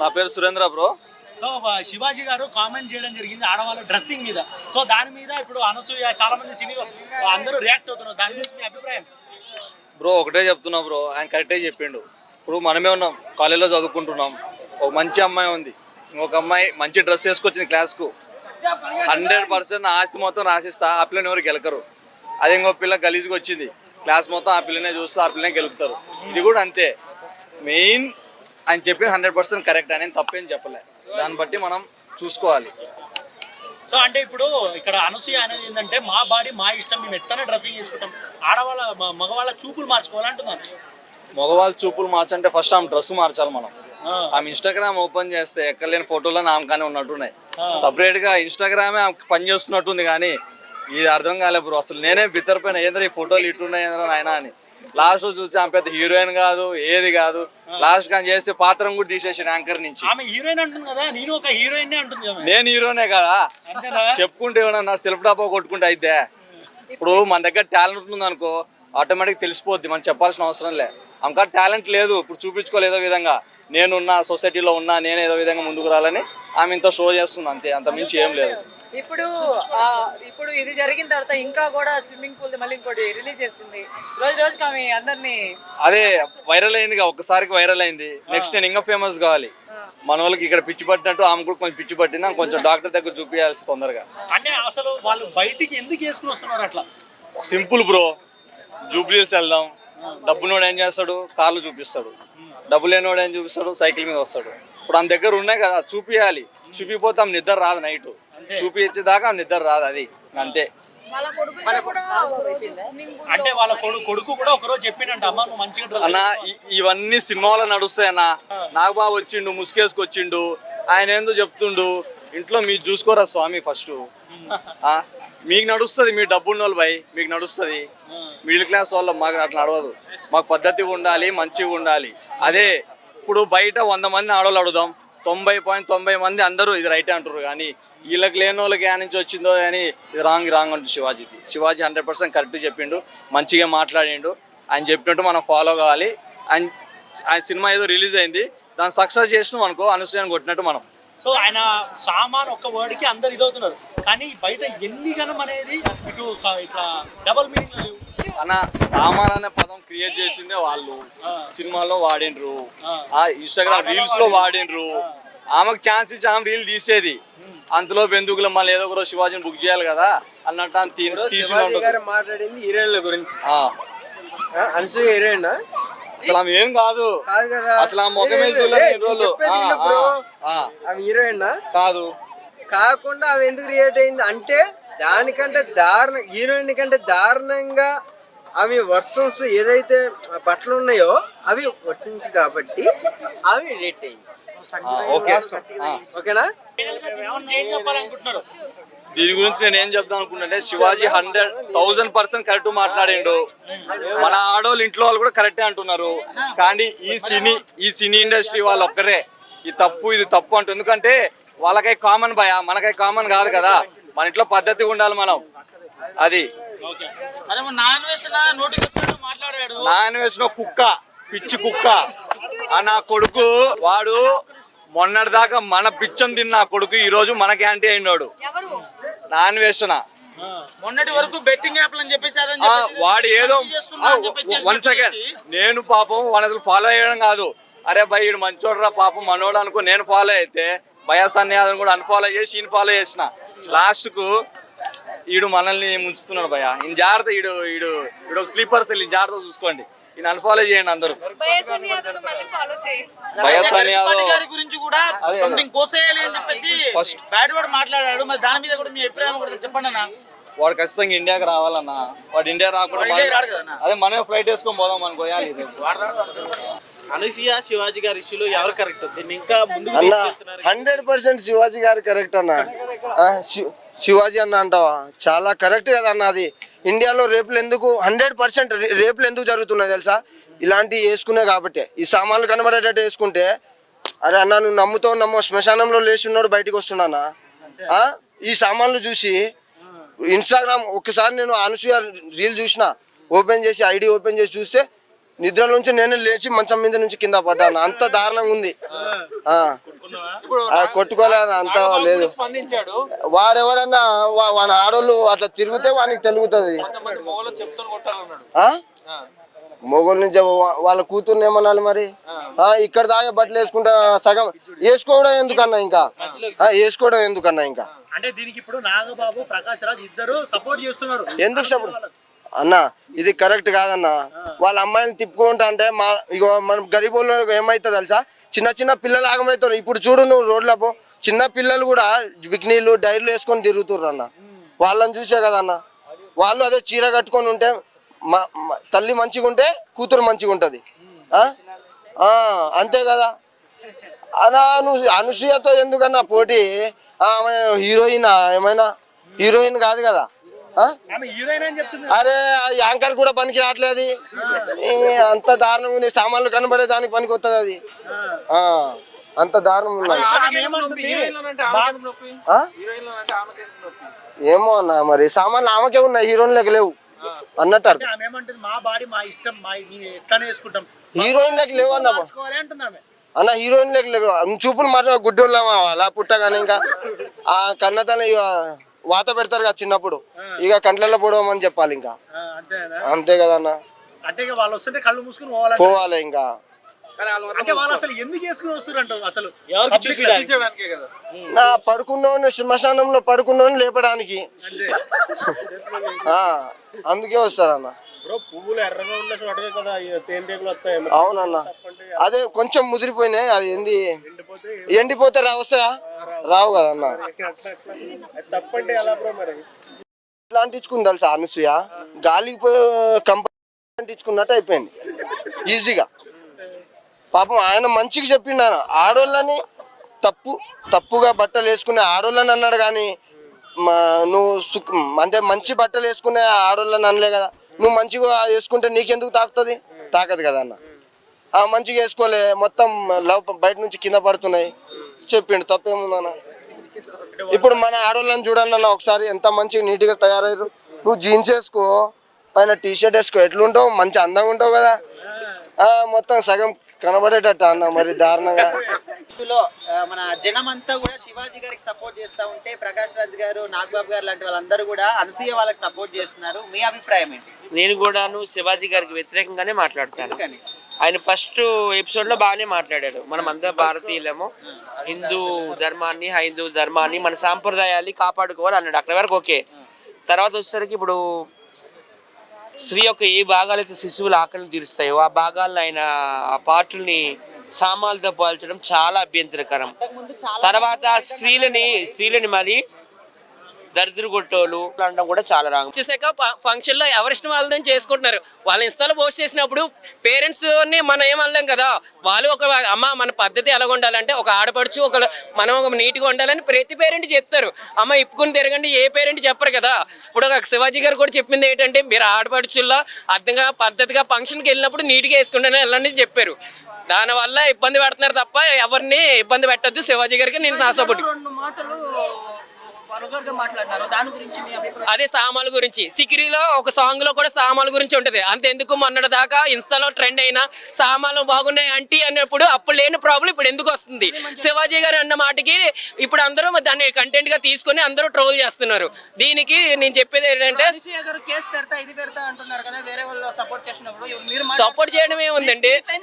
నా పేరు Surendra bro. So Shivaji గారు కామెంట్ చేయడం జరిగింది ఆడవాళ్ళ డ్రెస్సింగ్ మీద. సో దాని మీద ఇప్పుడు అనసూయ చాలా మంది సినీ అందరూ రియాక్ట్ అవుతున్నారు. దాని గురించి మీ అభిప్రాయం? బ్రో ఒకటే చెప్తున్నా బ్రో. ఆయన కరెక్టే చెప్పిండు. ఇప్పుడు మనమే ఉన్నాం. కాలేజీలో చదువుకుంటున్నాం. ఒక మంచి అమ్మాయి ఉంది. ఇంకొక అమ్మాయి మంచి డ్రెస్ వేసుకొచ్చింది క్లాస్కు హండ్రెడ్ పర్సెంట్ ఆస్తి మొత్తం రాసిస్తా. ఆ పిల్లని ఎవరు గెలకరు. అదే ఇంకో పిల్ల గలీజ్గా వచ్చింది. క్లాస్ మొత్తం ఆ పిల్లనే చూస్తే ఆ పిల్లనే గెలుపుతారు. ఇది కూడా అంతే. మెయిన్ ఆయన చెప్పింది హండ్రెడ్ పర్సెంట్ కరెక్ట్ అని తప్పేం చెప్పలే. దాన్ని బట్టి మనం చూసుకోవాలి. సో అంటే ఇప్పుడు ఇక్కడ అనసూయ అనేది ఏంటంటే మా బాడీ మా ఇష్టం మేము ఎట్టనే డ్రెస్సింగ్ చేసుకుంటాం. ఆడవాళ్ళ మగవాళ్ళ చూపులు మార్చుకోవాలంటున్నాను మగవాళ్ళ చూపులు మార్చంటే ఫస్ట్ ఆమె డ్రెస్ మార్చాలి మనం. ఆమె ఇన్స్టాగ్రామ్ ఓపెన్ చేస్తే ఎక్కలేని ఫోటోలో ఆమె కానీ ఉన్నట్టున్నాయి. సపరేట్గా ఇన్స్టాగ్రామే ఆమె పని చేస్తున్నట్టుంది కానీ ఇది అర్థం కాలే బ్రో అసలు నేనే బిత్తరపోయిన ఏంద్రా ఈ ఫోటోలు ఇట్టున్నాయి ఏంద్రా నాయన అని. లాస్ట్ చూస్తే ఆమె పెద్ద హీరోయిన్ కాదు ఏది కాదు. లాస్ట్ కానీ చేస్తే పాత్రం కూడా తీసేసాడు యాంకర్ నుంచి. ఆమె హీరోయిన్ అంటుంది కదా నేను ఒక హీరోయిన్ అంటుంది ఆమె. నేను హీరోనే కదా? చెప్పుకుంటే ఏమన్నా సెల్ఫ్ డాపా కొట్టుకుంటే అయితే ఇప్పుడు మన దగ్గర టాలెంట్ ఉంది అనుకో ఆటోమేటిక్ తెలిసిపోద్ది మనం చెప్పాల్సిన అవసరం లే. ఆమెకా టాలెంట్ లేదు ఇప్పుడు చూపించుకోలేదో విధంగా. నేనున్నా సొసైటీలో ఉన్నా నేను ఏదో విధంగా ముందుకు రాలని ఆమె ఇంత షో చేస్తుంది అంతే. అంత మించి ఏం లేదు. ఇప్పుడు ఆ, ఇప్పుడు ఇది జరిగిన తర్వాత ఇంకా కూడా స్విమ్మింగ్ పూల్ మళ్ళీ ఇంకోటి రిలీజ్ చేసింది. రోజు రోజుకి ఆమె అందరినీ అదే వైరల్ అయింది ఒక్కసారికి వైరల్ అయింది. నెక్స్ట్ నేను ఇంకా ఫేమస్ కావాలి. మన వాళ్ళకి ఇక్కడ పిచ్చి పట్టినట్టు ఆమె కూడా కొంచెం పిచ్చి పట్టింది. ఆమె కొంచెం డాక్టర్ దగ్గర చూపించాల్సి తొందరగా. అంటే అసలు వాళ్ళు బయటికి ఎందుకు వేసుకుని వస్తున్నారు అట్లా? సింపుల్ బ్రో జూబ్లీస్ వెళ్దాం. డబ్బునోడు ఏం చేస్తాడు? కార్లు చూపిస్తాడు. డబ్బు లేనివాడు ఏం చూపిస్తాడు? సైకిల్ మీద వస్తాడు. ఇప్పుడు ఆమె దగ్గర ఉన్నాయి కదా చూపియాలి. చూపిపోతే ఆమె నిద్ర రాదు నైట్. చూపించేదాకా నిద్ర రాదు అది. అంతే. అంటే వాళ్ళ కొడుకు కూడా ఒకరోజు చెప్పిండంట అమ్మ నువ్వు మంచిగా డ్రెస్ అన్న ఇవన్నీ సినిమాలో నడుస్తాయన్న నాకు బాబు వచ్చిండు ముసుకేసుకొచ్చిండు ఆయన ఏందో చెప్తుండు. ఇంట్లో మీరు చూసుకోరా స్వామి ఫస్ట్. మీకు నడుస్తుంది మీ డబ్బు ఉన్న వాళ్ళు భయ్ మీకు నడుస్తుంది. మిడిల్ క్లాస్ వాళ్ళ మాకు అట్లా నడవదు. మాకు పద్ధతిగా ఉండాలి మంచిగా ఉండాలి. అదే ఇప్పుడు బయట వంద మంది ఆడవాళ్ళు అడుగుదాం తొంభై పాయింట్ తొంభై మంది అందరూ ఇది రైటే అంటారు కానీ వీళ్ళకి లేని వాళ్ళకి ఏ నుంచి వచ్చిందో అని ఇది రాంగ్ రాంగ్ అంటుంది శివాజీది శివాజీ హండ్రెడ్ పర్సెంట్ కరెక్ట్ చెప్పిండు మంచిగా మాట్లాడిండు. ఆయన చెప్పినట్టు మనం ఫాలో కావాలి. ఆయన ఆయన సినిమా ఏదో రిలీజ్ అయింది. దాన్ని సక్సెస్ చేసినాం అనుకో అనుసూయాన్ని కొట్టినట్టు మనం. సో ఆయన సామాన్ ఒక్క వర్డ్కి అందరు ఇదవుతున్నారు కానీ బయట ఎన్ని గణం అనేది ఇటు ఇట్లా డబల్ మీనింగ్ అన్న సామాన్ అనే పదం క్రియేట్ చేసిందే వాళ్ళు. సినిమాలో వాడిండ్రు. ఆ. ఇన్స్టాగ్రామ్ రీల్స్లో వాడిండ్రు. ఆమెకు ఛాన్స్ ఇచ్చి ఆమె రీల్ తీసేది. అంతలో బెందుకులు మళ్ళీ ఏదో ఒక రోజు శివాజీని బుక్ చేయాలి కదా అన్నట్టు ఆమె తీ- తీసి శివాజీ ఉండదు. గారు మాట్లాడింది హీరోయిన్ల గురించి. అనసూయ హీరోయిన్? అసలు ఆమె ఏం కాదు. కాదు కదా. అసలు ఆ ముఖమే చూడలేదు ఇన్ని రోజులు. ఆ, ఆ, ఆ, ఆమె హీరోయిన్ కాదు. కాకుండా ఆమె ఎందుకు రియేట్ అయింది? అంటే దానికంటే దారుణ హీరోయిన్ కంటే దారుణంగా ఆమె వర్షన్స్ ఏదైతే బట్టలు ఉన్నాయో అవి వర్షించి కాబట్టి ఆమె రియేట్ అయింది ఆ, ఓకే. ఆ. ఓకేనా? దీని గురించి నేను ఏం చెప్దాం అనుకుంటుంటే Shivaji hundred thousand percent correct మాట్లాడిండు. మన ఆడోళ్ళు ఇంట్లో వాళ్ళు కూడా కరెక్టే అంటున్నారు. కానీ ఈ సినీ ఈ సినీ ఇండస్ట్రీ వాళ్ళు ఒక్కరే ఈ తప్పు ఇది తప్పు అంటు ఎందుకంటే వాళ్ళకై కామన్ భయ మనకై కామన్ కాదు కదా. మన ఇంట్లో పద్ధతిగా ఉండాలి మనం. అది. నాన్ వేసిన కుక్క పిచ్చి కుక్క. ఆ నా కొడుకు వాడు మొన్నటిదాకా మన పిచ్చం తిన్న ఆ కొడుకు ఈ రోజు మన క్యాంటీ అయినాడు. ఎవరు? నాన్ వేసిన మొన్నటి వరకు బెట్టింగ్ యాప్ అని చెప్పేసి అదని ఆ, చెప్పేసి వాడు ఏదో వన్ సెకండ్ నేను పాపం వాడు అసలు ఫాలో చేయడం కాదు. అరే భయ్ ఈడు మంచోడ్రా పాపం మనోడు అనుకో నేను ఫాలో అయితే బయాస్ అన్యాదని కూడా అన్ఫాలో చేసి ఈయన ఫాలో చేసిన. లాస్ట్కు ఈడు మనల్ని ముంచుతున్నాడు భయ ఈయన జాగ్రత్త ఈడు ఈడు ఈడు ఒక స్లీపర్ సెల్ ఈయన జాగ్రత్త చూసుకోండి. ఈయన అన్ఫాలో చేయండి అందరూ. గారి గురించి కూడా. సంథింగ్ కోసేయాలి అని చెప్పేసి వర్డ్ మాట్లాడాడు. మరి దాని మీద కూడా మీ అభిప్రాయం కూడా చెప్పండి అన్న. వాడు ఖచ్చితంగా ఇండియాకి రావాలన్నా. వాడు ఇండియా రాకుండా వాడు. అదే మనమే ఫ్లైట్ వేసుకొని పోదాం అనుకోయాలి అనసూయ శివాజీ గారి ఇష్యూలో ఎవరు కరెక్ట్ దీన్ని ఇంకా తీసుకెళ్తున్నారు. హండ్రెడ్ పర్సెంట్ శివాజీ గారు కరెక్ట్ అన్న. శివాజీ అన్న అంటావా? చాలా కరెక్ట్ కదా అన్న అది. ఇండియాలో రేపులు ఎందుకు హండ్రెడ్ పర్సెంట్ రేపులు ఎందుకు జరుగుతున్నాయి తెలుసా? ఇలాంటివి వేసుకునే కాబట్టి. ఈ సామాన్లు కనబడేటట్టు వేసుకుంటే అరే అన్న నువ్వు నమ్ముతావు నమ్మో శ్మశానంలో లేచి బయటకు బయటికి వస్తున్నానా ఈ సామాన్లు చూసి ఇన్స్టాగ్రామ్ ఒకసారి నేను అనసూయ రీల్ చూసిన ఓపెన్ చేసి ఐడి ఓపెన్ చేసి చూస్తే నిద్ర నుంచి నేను లేచి మంచం మీద నుంచి కింద పడ్డాను. అంత దారుణంగా ఉంది. ఆ. ఆ, కొట్టుకోలే అంత లేదు. వాడెవరన్నా వాడి ఆడోళ్ళు అట్లా తిరిగితే వానికి తెలుగుతుంది? మొగోళ్ళ నుంచి వాళ్ళ కూతుర్ని ఏమనాలి మరి? ఇక్కడ దాకా బట్టలు వేసుకుంటా సగం వేసుకోవడం ఎందుకన్నా ఇంకా? వేసుకోవడం ఎందుకన్నా ఇంకా? అంటే దీనికి ఇప్పుడు నాగబాబు ప్రకాష్ రాజ్ ఇద్దరు సపోర్ట్ చేస్తున్నారు. ఎందుకు సపోర్ట్ అన్న ఇది కరెక్ట్ కాదన్న. వాళ్ళ అమ్మాయిని తిప్పుకుంటా అంటే మా ఇగో మనం గరీబ్ వాళ్ళకి ఏమవుతుంది తెలుసా? చిన్న చిన్న పిల్లలు ఆగమవుతారు ఇప్పుడు చూడు నువ్వు రోడ్ల పో. చిన్న పిల్లలు కూడా బిక్నీలు డైర్లు వేసుకొని తిరుగుతుర్రు అన్న. వాళ్ళని చూసే కదన్న వాళ్ళు అదే చీర కట్టుకొని ఉంటే మ- తల్లి మంచిగా ఉంటే కూతురు మంచిగా ఉంటుంది. అంతే కదా. అలా నువ్వు అనసూయతో ఎందుకన్నా పోటీ? ఆమె హీరోయిన్ ఏమైనా? హీరోయిన్ కాదు కదా. ఆ? ఆమె హీరోయిన్ అని చెప్తుంది. అరే ఆ యాంకర్ కూడా పనికి రావట్లేదు ఏ, అంత దారుణంగా ఉంది. సామాన్లు కనబడే దానికి పనికి వస్తుంది అది. ఆ, అంత దారుణం? హీరోయిన్ నొప్పి? ఏమో అన్న మరి. సామాన్లు ఆమెకే ఉన్నాయి. హీరోయిన్లకు లేవు. అన్నట్టు అర్థం. ఏమంటుంది? మా బాడీ మా ఇష్టం మా మేము ఎట్లానే వేసుకుంటాం హీరోయిన్లకు లేవు అన్న అన్న హీరోయిన్లకు లేవు. చూపులు మాత్రం గుడ్డోళ్ళం అలా పుట్టగానే ఇంకా? ఆ కన్నతన వాత పెడతారు కదా చిన్నప్పుడు. ఇక కంట్లలో పొడవమని చెప్పాలి ఇంకా. అంతే కదన్న అంటే ఇక వాళ్ళు వస్తుంటే కళ్ళు మూసుకుని పోవాలంటే. పోవాలి ఇంకా. కానీ వాళ్ళు అంటే వాళ్ళు అసలు ఎందుకు వేసుకుని వస్తున్నారు అసలు? ఎవరికి చూపించడానికే కదా. నా పడుకున్నోని శ్మశానంలో పడుకున్నోని లేపడానికి. ఆ, అందుకే వస్తారన్న. బ్రో పువ్వులు ఎర్రగా ఉన్న చోటవే కదా తేనెటీగలు వస్తాయి. అవునన్న. అదే కొంచెం ముదిరిపోయినాయి. అది ఏంది? ఎండిపోతే రా వస్తాయా రావు కదన్నా ఎట్లా అంటించుకుంది తెలుసా అనసూయ? గాలికి పోయి కంపెనీ అంటించుకున్నట్టు అయిపోయింది. ఈజీగా. పాపం ఆయన మంచిగా చెప్పిండు ఆయన. ఆడోళ్ళని తప్పు తప్పుగా బట్టలు వేసుకునే ఆడోళ్ళని అన్నాడు కానీ మా నువ్వు సుఖ అంటే మంచి బట్టలు వేసుకునే ఆడోళ్ళని అనలే కదా. నువ్వు మంచిగా వేసుకుంటే నీకెందుకు తాకుతుంది? తాకదు కదా అన్న. మంచిగా వేసుకోలే. మొత్తం లవ్ బయట నుంచి కింద పడుతున్నాయి. చెప్పిండు తప్పేముందన్న ఇప్పుడు మన ఆడోళ్ళని చూడండి అన్న ఒకసారి ఎంత మంచిగా నీట్గా తయారయ్యారు. నువ్వు జీన్స్ వేసుకో పైన టీ షర్ట్ వేసుకో ఎట్లుంటావు? మంచి అందంగా ఉంటావు కదా. ఆ, మొత్తం సగం కనబడేటట్టు అన్న మరి దారుణంగా. మన జనం అంతా కూడా శివాజీ గారికి సపోర్ట్ చేస్తా ఉంటే ప్రకాష్ రాజ్ గారు నాగబాబు గారు లాంటి వాళ్ళందరూ కూడా అనసూయ వాళ్ళకి సపోర్ట్ చేస్తున్నారు. మీ అభిప్రాయం ఏంటి? నేను కూడాను శివాజీ గారికి వ్యతిరేకంగానే మాట్లాడతాను. కానీ ఆయన ఫస్ట్ ఎపిసోడ్లో బాగానే మాట్లాడాడు. మనం అందరం భారతీయులము. హిందూ ధర్మాన్ని హైందూ ధర్మాన్ని మన సాంప్రదాయాన్ని కాపాడుకోవాలి అన్నాడు. అక్కడ వరకు ఓకే. తర్వాత వచ్చేసరికి ఇప్పుడు స్త్రీ యొక్క ఏ భాగాలైతే శిశువుల ఆకలిని తీరుస్తాయో ఆ భాగాలను ఆయన ఆ పార్టుల్ని సామాన్లతో పోల్చడం చాలా అభ్యంతరకరం. తర్వాత స్త్రీలని స్త్రీలని మరి దరిద్ర కొట్టోళ్ళు అనడం కూడా చాలా రాంగ్. వచ్చేసాక ఫంక్షన్లో ఎవరిష్టం వాళ్ళని చేసుకుంటున్నారు. వాళ్ళ ఇన్స్టాలో పోస్ట్ చేసినప్పుడు పేరెంట్స్ని మనం ఏమనలేం కదా? వాళ్ళు ఒక అమ్మ మన పద్ధతి ఎలా ఉండాలంటే ఒక ఆడపడుచు ఒక మనం ఒక నీట్గా ఉండాలని ప్రతి పేరెంట్ చెప్తారు. అమ్మ ఇప్పుకుని తిరగండి ఏ పేరెంట్ చెప్పరు కదా? ఇప్పుడు ఒక శివాజీ గారు కూడా చెప్పింది ఏంటంటే మీరు ఆడపడుచుల్లో అర్థంగా పద్ధతిగా ఫంక్షన్కి వెళ్ళినప్పుడు నీట్గా వేసుకుంటానని వెళ్ళండి చెప్పారు. దానివల్ల ఇబ్బంది పెడుతున్నారు తప్ప ఎవరిని ఇబ్బంది పెట్టద్దు. శివాజీ గారికి నేను నా సపోర్ట్ అదే సామాన్ల గురించి. సికిరిలో ఒక సాంగ్లో కూడా సామాన్ల గురించి ఉంటది. అంతెందుకు మొన్నటి దాకా ఇన్స్టాలో ట్రెండ్ అయిన సామాన్లు బాగున్నాయి అంటీ అన్నప్పుడు అప్పుడు లేని ప్రాబ్లం ఇప్పుడు ఎందుకు వస్తుంది? శివాజీ గారు అన్న మాటకి ఇప్పుడు అందరూ దాన్ని కంటెంట్గా తీసుకొని అందరూ ట్రోల్ చేస్తున్నారు. దీనికి నేను చెప్పేది ఏంటంటే అనసూయ గారు కేసు పెడతా ఇది పెడతా అంటున్నారు కదా వేరే వాళ్ళు సపోర్ట్ చేసినప్పుడు. మీరు సపోర్ట్ చేయడం ఏముందండి